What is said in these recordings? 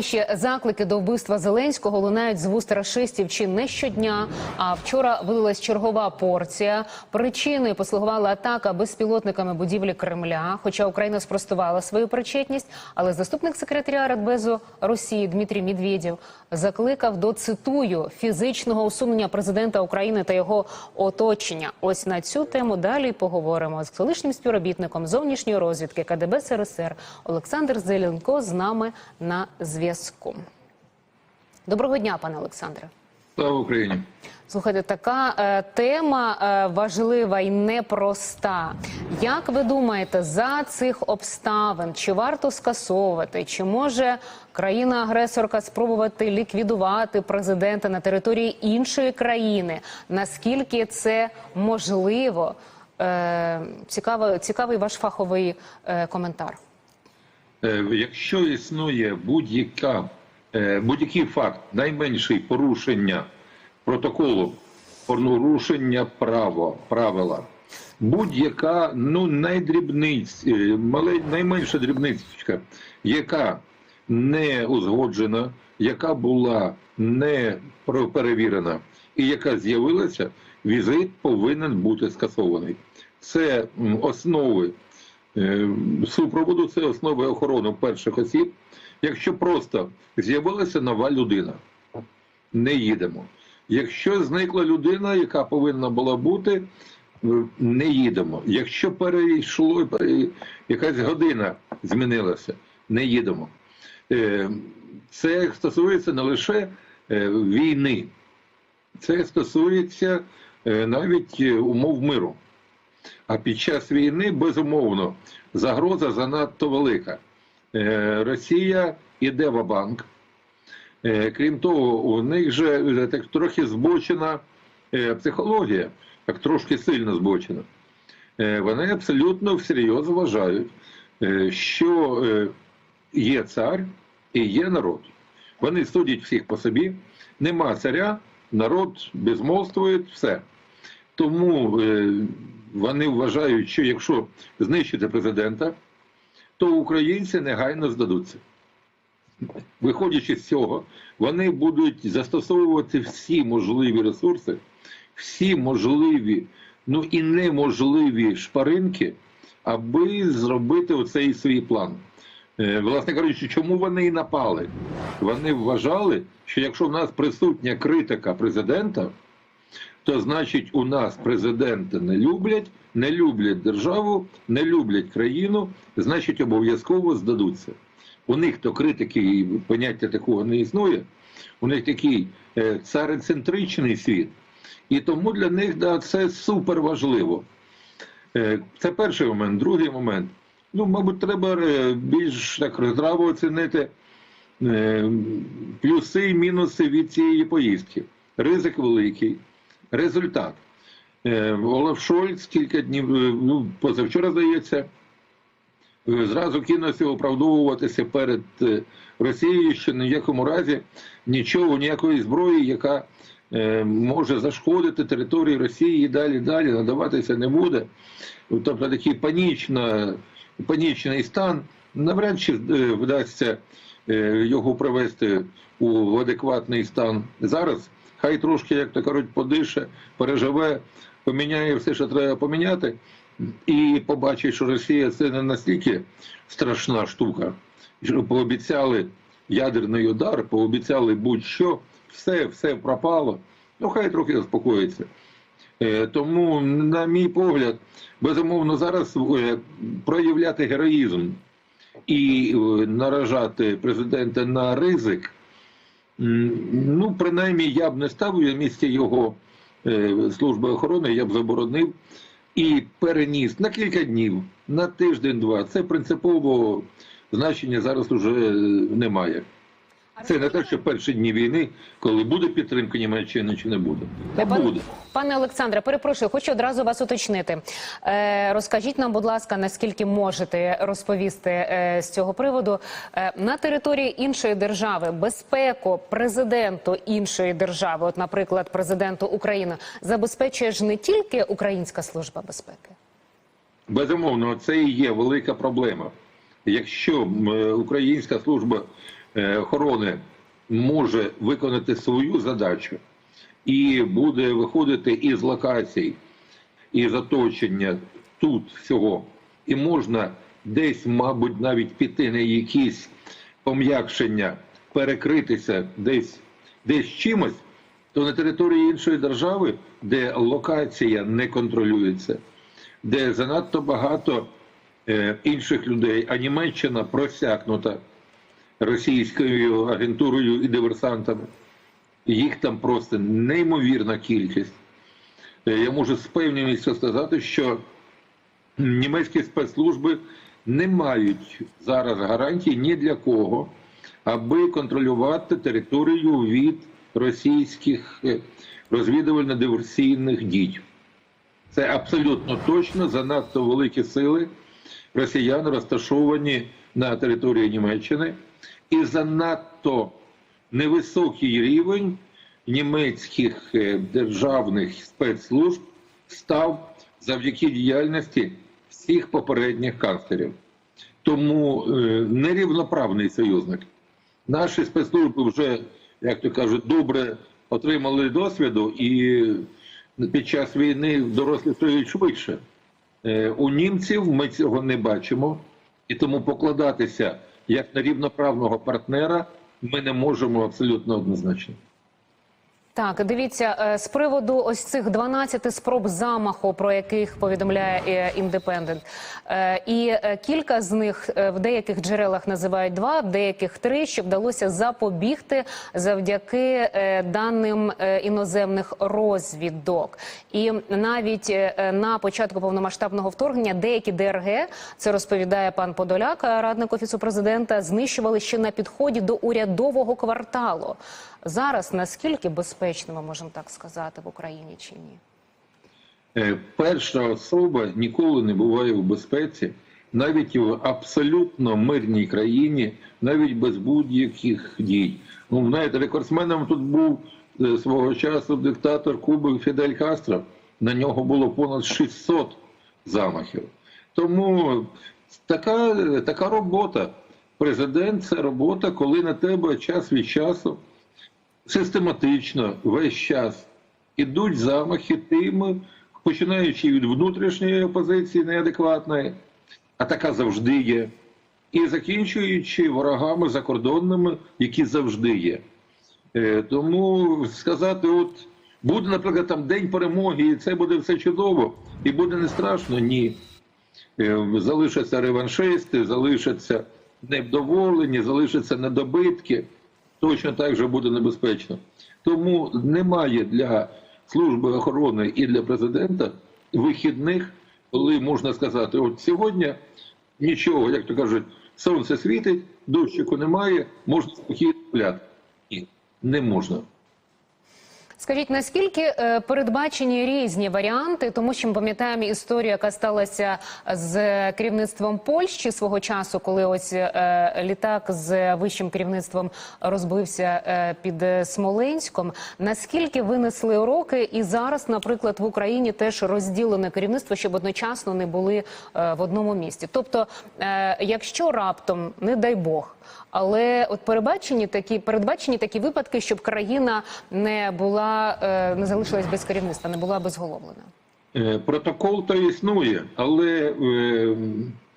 Нижче заклики до вбивства Зеленського лунають з вуст рашистів чи не щодня. А вчора вилилась чергова порція. Причиною послугувала атака безпілотниками будівлі Кремля. Хоча Україна спростувала свою причетність, але заступник секретаря Радбезу Росії Дмитрій Медведєв закликав до цитую фізичного усунення президента України та його оточення. Ось на цю тему далі поговоримо з колишнім співробітником зовнішньої розвідки КДБ СРСР Олександр Зеленко з нами на зв'язку. Доброго дня, пане Олександре. Слава Україні! Слухайте, така е, тема е, важлива і непроста. Як ви думаєте, за цих обставин чи варто скасовувати, чи може країна-агресорка спробувати ліквідувати президента на території іншої країни? Наскільки це можливо? Е, цікаво, цікавий ваш фаховий е, коментар. Е, Якщо існує будь-яка е, будь-який факт найменший порушення протоколу, порушення права, правила, будь-яка ну найдрібниць, е, найменша дрібничка, яка не узгоджена, яка була не перевірена і яка з'явилася, візит повинен бути скасований. Це основи Е, супроводу це основи охорони перших осіб. Якщо просто з'явилася нова людина, не їдемо. Якщо зникла людина, яка повинна була бути, не їдемо. Якщо перейшло якась година змінилася, не їдемо. Е, Це стосується не лише е, війни, це стосується е, навіть умов миру. А під час війни, безумовно, загроза занадто велика. Росія іде в банк. Крім того, у них же е, так трохи збочена е, психологія, так трошки сильно збочена. Е, Вони абсолютно всерйоз вважають, е, що е, є цар і є народ. Вони судять всіх по собі. Нема царя, народ безмолвствує, все. Тому е, вони вважають, що якщо знищити президента, то українці негайно здадуться. Виходячи з цього, вони будуть застосовувати всі можливі ресурси, всі можливі, ну і неможливі шпаринки, аби зробити оцей свій план. Е, Власне кажучи, чому вони і напали? Вони вважали, що якщо в нас присутня критика президента, то значить у нас президента не люблять, не люблять державу, не люблять країну, значить обов'язково здадуться. У них то критики і поняття такого не існує. У них такий е, цароцентричний світ. І тому для них да, це супер важливо. Е, Це перший момент. Другий момент. Ну, мабуть, треба е, більш так здраво оцінити плюси і мінуси від цієї поїздки. Ризик великий. Результат. Олаф Шольц кілька днів, ну, позавчора здається, зразу кинувся оправдовуватися перед е, Росією, що ні в якому разі нічого, ніякої зброї, яка е, може зашкодити території Росії і далі далі надаватися не буде. Тобто такий панічна, панічний стан навряд чи е, вдасться е, його привести у адекватний стан зараз. Хай трошки, як то кажуть, подише, переживе, поміняє все, що треба поміняти, і побачить, що Росія це не настільки страшна штука, що пообіцяли ядерний удар, пообіцяли будь-що, все, все пропало. Ну, хай трохи заспокоїться. Е, Тому, на мій погляд, безумовно, зараз е, проявляти героїзм і е, наражати президента на ризик. Ну, принаймні, я б не ставив на місці його служби охорони, я б заборонив і переніс на кілька днів, на тиждень-два. Це принципово значення зараз уже е, немає. Це не те, що перші дні війни, коли буде підтримка Німеччини чи не буде. Та Пан- буде. Пане Олександре, перепрошую, хочу одразу вас уточнити. Е, розкажіть нам, будь ласка, наскільки можете розповісти е, з цього приводу е, на території іншої держави безпеку президенту іншої держави, от, наприклад, президенту України, забезпечує ж не тільки Українська служба безпеки. Безумовно, це і є велика проблема. Якщо е, Українська служба охорони може виконати свою задачу і буде виходити із локацій, із оточення тут всього, і можна десь, мабуть, навіть піти на якісь пом'якшення, перекритися десь, десь чимось, то на території іншої держави, де локація не контролюється, де занадто багато е, інших людей, а Німеччина просякнута російською агентурою і диверсантами. Їх там просто неймовірна кількість. Е, Я можу з певністю сказати, що німецькі спецслужби не мають зараз гарантій ні для кого, аби контролювати територію від російських е, розвідувально-диверсійних дій. Це абсолютно точно занадто великі сили росіян розташовані на території Німеччини і занадто невисокий рівень німецьких е, державних спецслужб став завдяки діяльності всіх попередніх канцлерів. Тому е, нерівноправний союзник. Наші спецслужби вже, як то кажуть, добре отримали досвіду і під час війни дорослі стають швидше. Е, У німців ми цього не бачимо, і тому покладатися як на рівноправного партнера ми не можемо абсолютно однозначно. Так, дивіться, е, з приводу ось цих 12 спроб замаху, про яких повідомляє е, індепендент, і е, кілька з них в деяких джерелах називають два, в деяких три, що вдалося запобігти завдяки даним іноземних розвідок. І навіть на початку повномасштабного вторгнення деякі ДРГ, це розповідає пан Подоляк, радник офісу президента, знищували ще на підході до урядового кварталу. Зараз наскільки безпечно, ми можемо так сказати, в Україні чи ні? Е, Перша особа ніколи не буває в безпеці, навіть в абсолютно мирній країні, навіть без будь-яких дій. Ну, знаєте, рекордсменом тут був е, свого часу диктатор Куби Фідель Кастро. На нього було понад 600 замахів. Тому така, така робота. Президент це робота, коли на тебе час від часу систематично весь час ідуть замахи тими, починаючи від внутрішньої опозиції неадекватної, а така завжди є, і закінчуючи ворогами закордонними, які завжди є. Е, Тому сказати, от буде, наприклад, там день перемоги, і це буде все чудово, і буде не страшно, ні. Е, Залишаться реваншисти, залишаться невдоволені, залишаться недобитки. Точно так же буде небезпечно. Тому немає для служби охорони і для президента вихідних, коли можна сказати, от сьогодні нічого, як то кажуть, сонце світить, дощику немає, можна спокійно гуляти. Ні, не можна. Скажіть, наскільки е, передбачені різні варіанти, тому що ми пам'ятаємо історію, яка сталася з керівництвом Польщі свого часу, коли ось е, літак з вищим керівництвом розбився е, під Смоленськом. Наскільки винесли уроки, і зараз, наприклад, в Україні теж розділене керівництво, щоб одночасно не були в одному місті. Тобто, якщо раптом, не дай Бог. Але от передбачені такі передбачені такі випадки, щоб країна не була е, не залишилась без керівництва, не була безголовлена. Е, Протокол то існує, але е,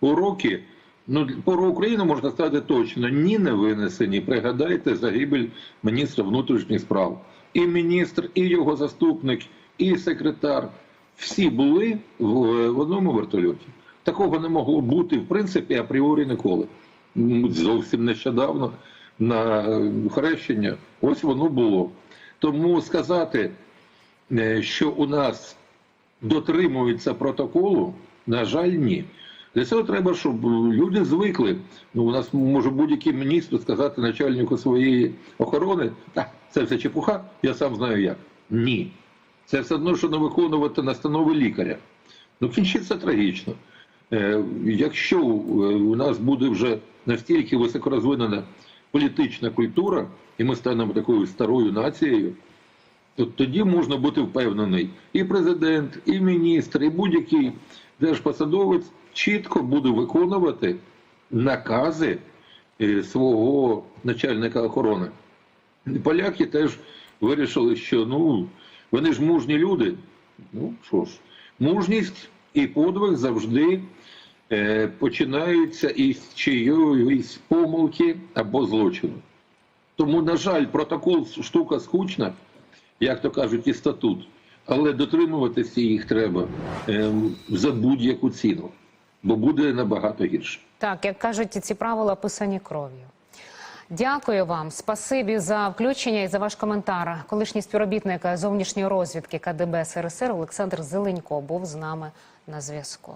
уроки, ну про Україну можна сказати точно, ні не винесені. Пригадайте загибель міністра внутрішніх справ. І міністр, і його заступник, і секретар всі були в, в одному вертольоті. Такого не могло бути в принципі апріорі ніколи. Зовсім нещодавно на хрещення ось воно було. Тому сказати, е, що у нас дотримуються протоколу, на жаль, ні. Для цього треба, щоб люди звикли. Ну, у нас може будь-який міністр сказати начальнику своєї охорони, так, це все чепуха, я сам знаю як. Ні. Це все одно, що не виконувати настанови лікаря. Ну, кінчиться трагічно. Е, якщо е, у нас буде вже настільки високорозвинена політична культура, і ми станемо такою старою нацією, то тоді можна бути впевнений, і президент, і міністр, і будь-який держпосадовець чітко буде виконувати накази е, свого начальника охорони. Поляки теж вирішили, що ну, вони ж мужні люди. Ну що ж, мужність і подвиг завжди е, починаються із чиїсь помилки або злочину. Тому, на жаль, протокол штука скучна, як то кажуть, і статут, але дотримуватися їх треба ем, за будь-яку ціну, бо буде набагато гірше. Так, як кажуть, ці правила писані кров'ю. Дякую вам, спасибі за включення і за ваш коментар. Колишній співробітник зовнішньої розвідки КДБ СРСР Олександр Зеленько був з нами на зв'язку.